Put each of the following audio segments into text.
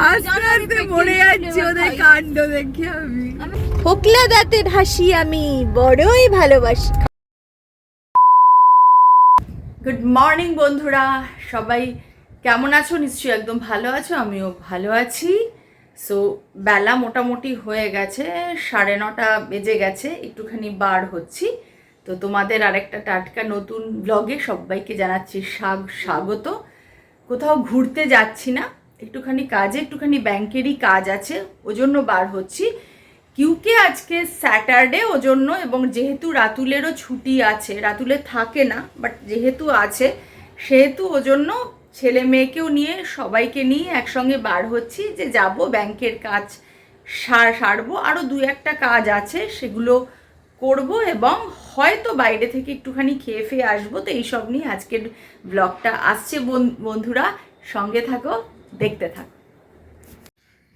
আস্তে আস্তে মরে যাচ্ছে ওদের কাণ্ড দেখে আমি। ফোকলা দাঁতের হাসি আমি বড়ই ভালোবাসি। গুড মর্নিং বন্ধুরা। সবাই কেমন আছো? নিশ্চয়ই একদম ভালো আছো আমিও ভালো আছি। সো বেলা মোটামুটি হয়ে গেছে সাড়ে নটা বেজে গেছে একটুখানি বার হচ্ছি। তো তোমাদের আরেকটা টাটকা নতুন ব্লগে সবাইকে জানাচ্ছি স্বাগ স্বাগত। কোথাও ঘুরতে যাচ্ছি না একটুখানি কাজে, একটুখানি ব্যাংকেরই কাজ আছে, ওজন্য বার হচ্ছি। কিউকে আজকে স্যাটারডে, ওজন্য এবং যেহেতু রাতুলেরও ছুটি আছে, রাতুলে থাকে না, বাট যেহেতু আছে, সেহেতু ওজন্য ছেলে মেয়েকেও নিয়ে, সবাইকে নিয়ে একসঙ্গে বার হচ্ছি যে যাব, ব্যাংকের কাজ সার, সারবো। আরও দু একটা কাজ আছে, সেগুলো করব এবং হয়তো বাইরে থেকে একটুখানি খেয়ে ফেয়ে আসব। তো এইসব নিয়ে আজকের ব্লগটা আসছে বন- বন্ধুরা, সঙ্গে থাকো। দেখতে থাকো।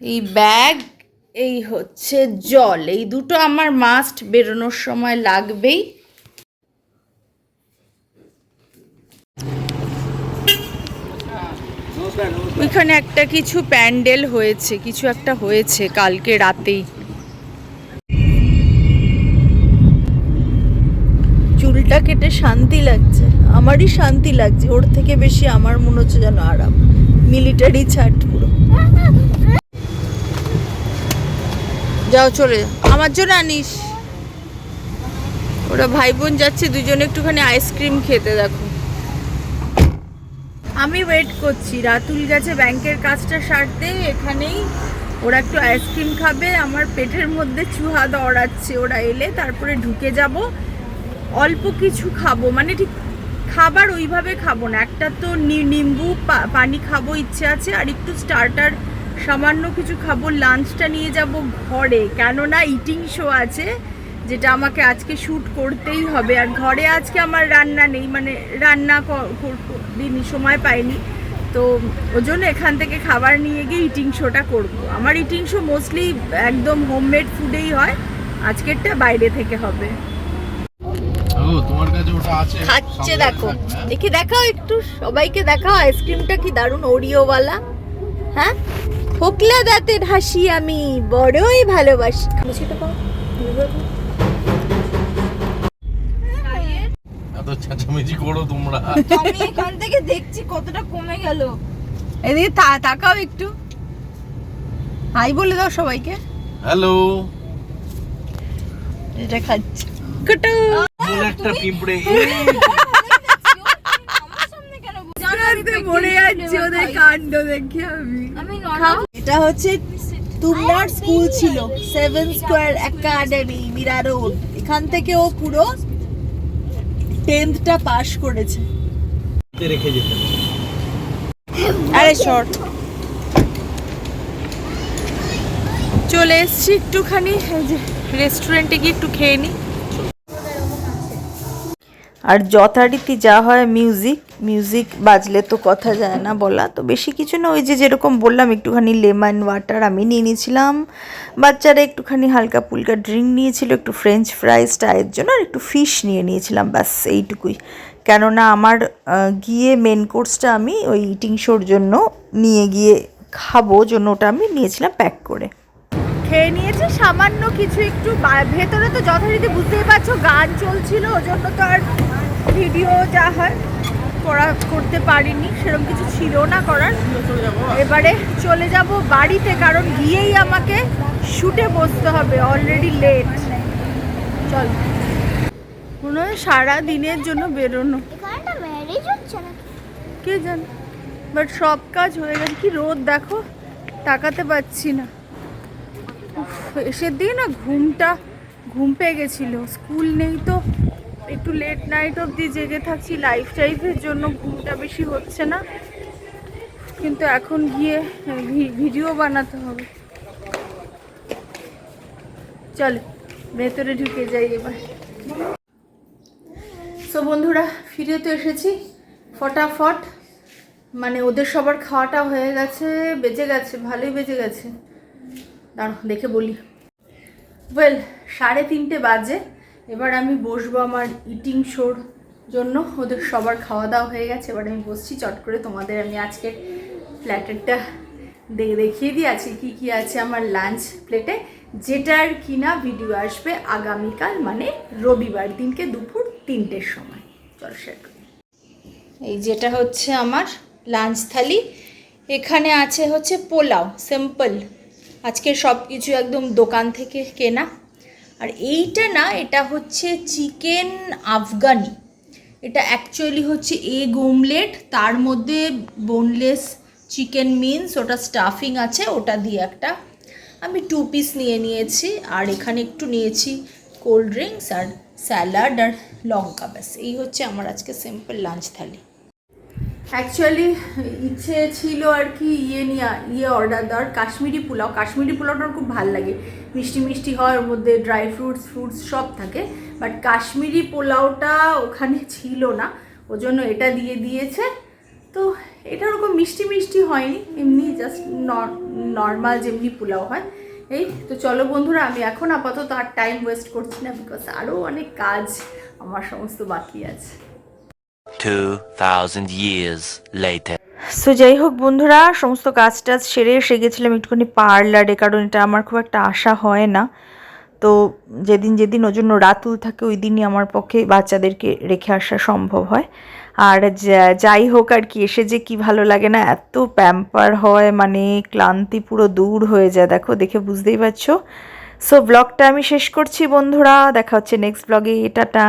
এই ব্যাগ, এই হচ্ছে জল। এই দুটো আমার মাস্ট বেরোনোর সময় লাগবেই। ওইখানে একটা কিছু প্যান্ডেল হয়েছে, কিছু একটা হয়েছে কালকে রাতেই। চুলটা কেটে শান্তি লাগছে। আমারই শান্তি লাগছে, ওর থেকে বেশি আমার মনে হচ্ছে যেন আরাম। মিলিটারি ছাট পুরো। যাও, চলে আমার জন্য আনিস। ওরা ভাই বোন যাচ্ছে, দুজনে একটুখানি আইসক্রিম খেতে, দেখো। আমি ওয়েট করছি। রাতুল গেছে ব্যাংকের কাজটা সারতে, এখানেই ওরা একটু আইসক্রিম খাবে। আমার পেটের মধ্যে চুহা দৌড়াচ্ছে। ওরা এলে তারপরে ঢুকে যাব। অল্প কিছু খাব মানে ঠিক খাবার ওইভাবে খাব না। একটা তো নিম্বু পানি খাব, ইচ্ছে আছে, আর একটু স্টার্টার সামান্য কিছু খাব। লাঞ্চটা নিয়ে যাব ঘরে। কেননা ইটিং শো আছে, যেটা আমাকে আজকে শ্যুট করতেই হবে। আর ঘরে আজকে আমার রান্না নেই মানে রান্না দিনই সময় পাইনি। তো ওই জন্য এখান থেকে খাবার নিয়ে গিয়ে ইটিং শোটা করব। আমার ইটিং শো মোস্টলি একদম হোমমেড ফুডেই হয়। আজকেরটা বাইরে থেকে হবে। ও তোমার কাছে ওটা আছে। খাচ্ছে দেখো। হ্যাঁ? দেখি দেখাও একটু সবাইকে দেখাও আইসক্রিমটা কি দারুণ ওরিওওয়ালা হ্যাঁ? ফোকলা দাঁতের হাসি আমি বড়ই ভালোবাসি। এত চেঁচামেচি করো তোমরা। আমি এখান থেকে দেখছি কতটা কমে গেল। এদিকে তাকাও একটু। হাই বলে দাও সবাইকে। হ্যালো। এটা খাচ্ছে। কুটু। কোন একটা পিঁপড়ে। যাচ্ছে। ওদের কাণ্ড দেখে আমি। এটা হচ্ছে স্কুল ছিল seven square academy Mira road এখান থেকে ও পুরো টেন্থটা পাশ করেছে। রেখে যেতে আরে শর্ট চলে এসছি একটুখানি এই যে রেস্টুরেন্টে গিয়ে একটু খেয়ে নিই আর যথারীতি যা হয় মিউজিক মিউজিক বাজলে তো কথা যায় না বলা। তো বেশি কিছু না, ওই যে যেরকম বললাম, একটুখানি লেমন ওয়াটার আমি নিয়ে নিয়েছিলাম। বাচ্চারা একটুখানি হালকা পুলকা ড্রিঙ্ক নিয়েছিল, একটু ফ্রেঞ্চ ফ্রাইজ টায়ের জন্য, আর একটু ফিশ নিয়ে নিয়েছিলাম, ব্যাস এইটুকুই। কেননা আমার গিয়ে মেন কোর্সটা আমি ওই ইটিং শোর জন্য নিয়ে গিয়ে খাব, জন্য ওটা আমি নিয়েছিলাম প্যাক করে। খেয়ে নিয়েছে। সামান্য কিছু একটু ভেতরে তো যথারীতি বুঝতেই পারছ গান চলছিল ওজন্য তো আর ভিডিও যা হয় করা করতে পারিনি সেরকম কিছু ছিল না করার। এবারে চলে যাব বাড়িতে কারণ গিয়েই আমাকে শুটে বসতে হবে অলরেডি লেট চল। মনে হয় সারা দিনের জন্য বেরোনো। কে জানে? বাট সব কাজ হয়ে গেছে। কি রোদ দেখো তাকাতে পাচ্ছি না। এসে দিয়ে না ঘুমটা, ঘুম পেয়ে গেছিল। স্কুল নেই তো, একটু লেট নাইট অবধি জেগে থাকছি লাইফ টাইফের জন্য ঘুমটা বেশি হচ্ছে না। কিন্তু এখন গিয়ে ভিডিও বানাতে হবে। চলো, ভেতরে ঢুকে যাই এবার। সো বন্ধুরা ফিরে তো এসেছি। ফটাফট মানে ওদের সবার খাওয়াটা হয়ে গেছে, বেজে গেছে, ভালোই বেজে গেছে। দাঁড়ো দেখে বলি। ওয়েল সাড়ে তিনটে বাজে। এবার আমি বসবো আমার ইটিং শোর জন্য। ওদের সবার খাওয়া দাওয়া হয়ে গেছে। এবার আমি বসছি চট করে। তোমাদের আমি আজকের প্ল্যাটারটা দেখিয়ে দিয়ে আছি কি কি আছে আমার লাঞ্চ প্লেটে যেটার কিনা ভিডিও আসবে আগামীকাল মানে রবিবার দিনকে দুপুর তিনটের সময়। চল এই যেটা হচ্ছে আমার লাঞ্চ থালি। এখানে আছে হচ্ছে পোলাও সিম্পল আজকে সব কিছু একদম দোকান থেকে কেনা। আর এইটা না, এটা হচ্ছে চিকেন আফগানি। এটা অ্যাকচুয়ালি হচ্ছে এগ ওমলেট তার মধ্যে বোনলেস চিকেন মিন্স ওটা স্টাফিং আছে, ওটা দিয়ে একটা আমি টু পিস নিয়ে নিয়েছি, আর এখানে একটু নিয়েছি কোল্ড ড্রিঙ্কস আর স্যালাড আর লঙ্কা, ব্যাস। এই হচ্ছে আমার আজকে সিম্পল লাঞ্চ থালি। অ্যাকচুয়ালি ইচ্ছে ছিল আর কি ইয়ে নিয়ে ইয়ে অর্ডার দেওয়ার। কাশ্মীরি পোলাও। কাশ্মীরি পোলাওটা খুব ভালো লাগে। মিষ্টি মিষ্টি হয়, ওর মধ্যে ড্রাই ফ্রুটস ফ্রুটস সব থাকে। বাট কাশ্মীরি পোলাওটা ওখানে ছিল না। ওই জন্য এটা দিয়ে দিয়েছে। তো এটা ওরকম মিষ্টি মিষ্টি হয়নি। এমনি জাস্ট নর্মাল যেমনি পোলাও হয়। এই তো চলো বন্ধুরা, আমি এখন আপাতত আর টাইম ওয়েস্ট করছি না বিকজ আরও অনেক কাজ আমার সমস্ত বাকি আছে। 2,000 years later. সো যাই হোক বন্ধুরা সমস্ত কাজ টাজ সেরে এসে গেছিলাম একটুখানি পার্লারে কারণ এটা আমার খুব একটা আশা হয় না। তো যেদিন যেদিন ওর জন্য রাতুল থাকে ওই দিনই আমার পক্ষে বাচ্চাদেরকে রেখে আসা সম্ভব হয়। আর যাই হোক আর কি এসে যে কি ভালো লাগে না এত প্যাম্পার হয় মানে ক্লান্তি পুরো দূর হয়ে যায় দেখো দেখে বুঝতেই পারছ। সো ব্লগটা আমি শেষ করছি বন্ধুরা দেখা হচ্ছে নেক্সট ব্লগে টাটা।